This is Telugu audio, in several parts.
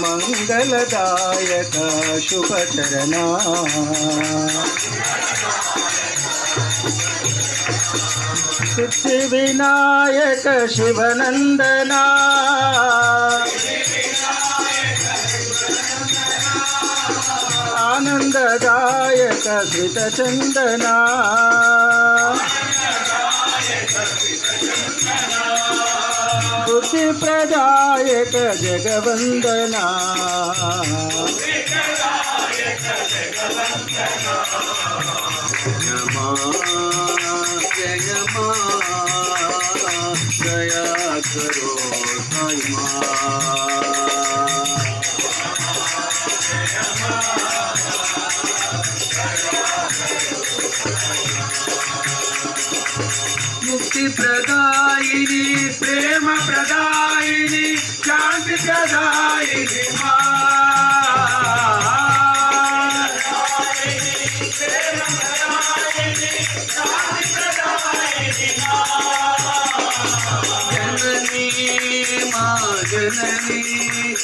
मङ्गलदायक शुभचरणा। सिद्धिविनायक शिवनन्दना। आनन्ददायक श्रितचन्दना बुद्धिप्रदायक जगवन्दना जयमा जयमा दया करो साई माँ मुक्ति प्रदायिनी माँ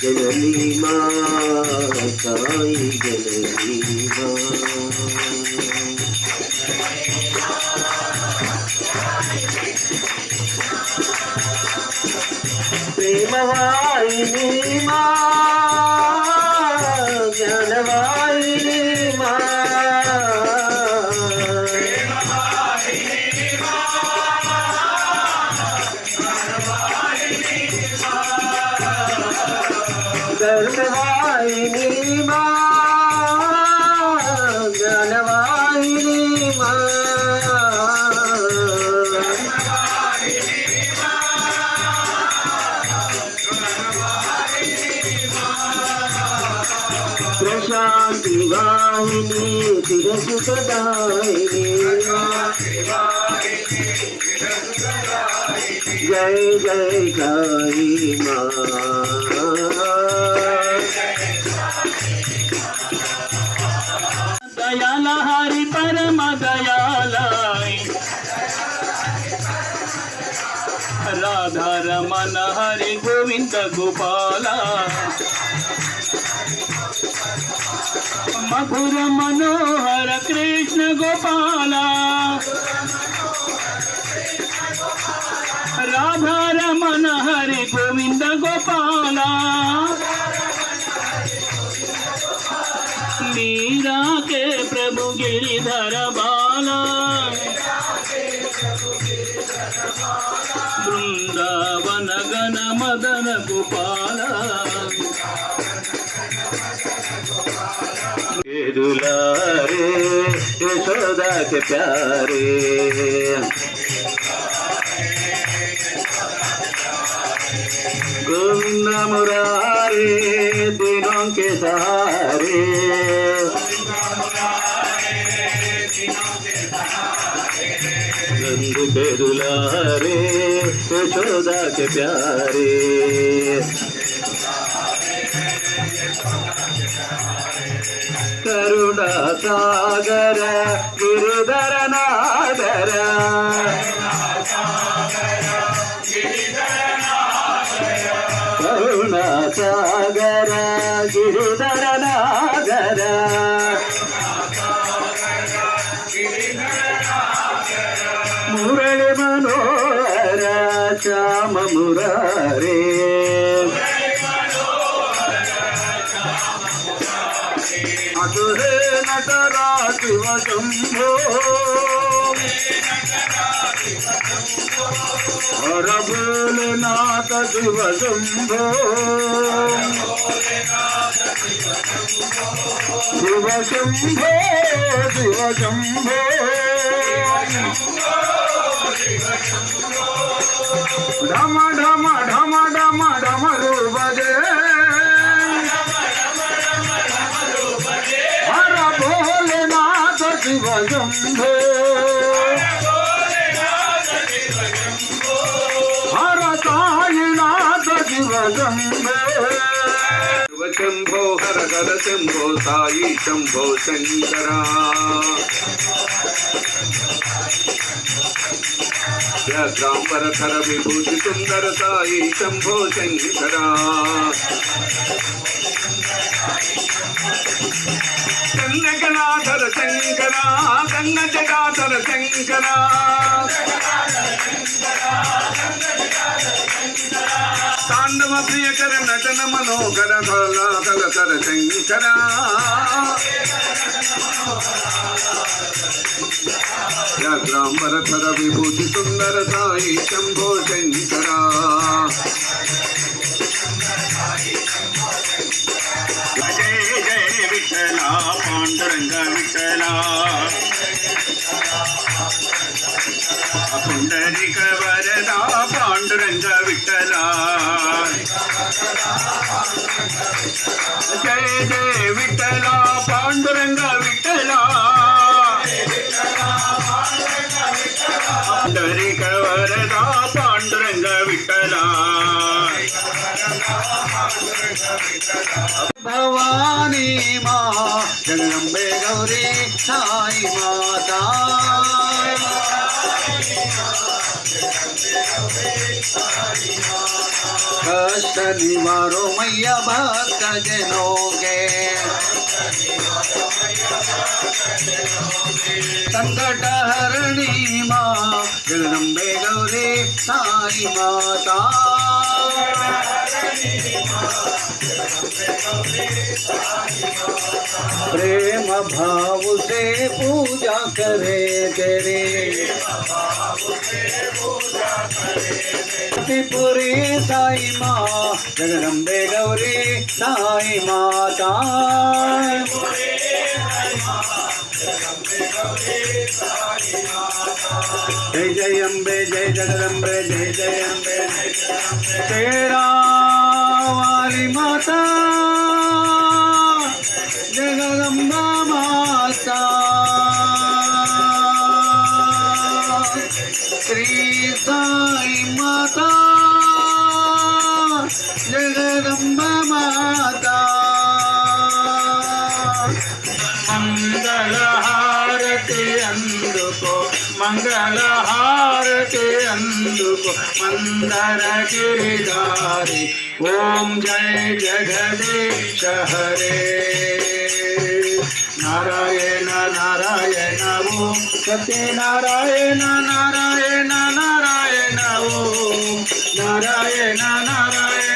ಜನನಿ ಮಾ ಸಾಯಿ ಜನನಿ ಮಾ ಪ್ರೇಮವಾಯಿನಿ ಮಾ శివాహిని తిరసుదాయిని జయ జయ కాళీ మా దయాల హరి పరమ దయాల రాధారమణ హరి గోవింద గోపాల మధుర మనోహర కృష్ణ గోపాల. రాధారమణ హరి గోవింద గోపాల. మీరాకే ప్రభు గిరిధర బా के प्यारे गोविंद मुरारे दिनों के सहारे नंद के दुलारे यशोदा के प्यारे కరుణ సాగర గిరిధర నాగర కరుణ సాగర గిరిధర నాగర మురళి మనోహర శ్యామ మురారే. అసురే నటరా శివ శంభో హర శివ శంభో శివ శంభో శివ శంభో ఢమ ఢమ ఢమ ఢమ ఢమ శంభో హర సాయినాథ శివ శంభో శంభో హర హర శంభో సాయి శంభో శంకరా. వ్యాఘ్రాంబర ధర విభూతి సుందర సాయి శంభో శంకరా. కన్నకనాథర శంకరా గంగ జగాధర శంకరా తాండవ ప్రియకర నటన మనోహర కలకర శంకరా. వ్యాఘ్రాంబర ధర విభూతి సుందర సాయి శంభో శంకరా. விட்டலா பாண்டுரங்க விட்டலா புண்டரிக வரதா? பாண்டுரங்க விட்டலா ஜெய ஜெய விட்டலா பாண்டுரங்க விட்டலா தரி கவரதா பாண்டுரங்க விட்டலா பவானி மா ஜகம்பே கௌரி சாய் மாதா. మాతా मैया भक्त जनोगे। संकट हरणी माँ जगदम्बे गौरी साई माता। प्रेम भाव से पूजा करे तेरे। त्रिपुरी साई माँ जगदम्बे गौरी साई माता జయ జయ అంబే జయ జగదంబే జయ జయ అంబే తేరావాలి మాత. జగదంబ మాత. శ్రీ సాయి మాత. జగదంబ మాత. మంగళహారతి అందుకు మందర గిరిధారి ఓం జయ జగదీశ హరే. నారాయణ నారాయణ ఓం సత్యనారాయణ నారాయణ నారాయణ ఓం. నారాయణ నారాయణ.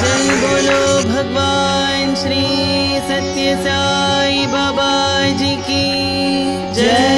जय बोलो भगवान श्री सत्य साई बाबा जी की जय।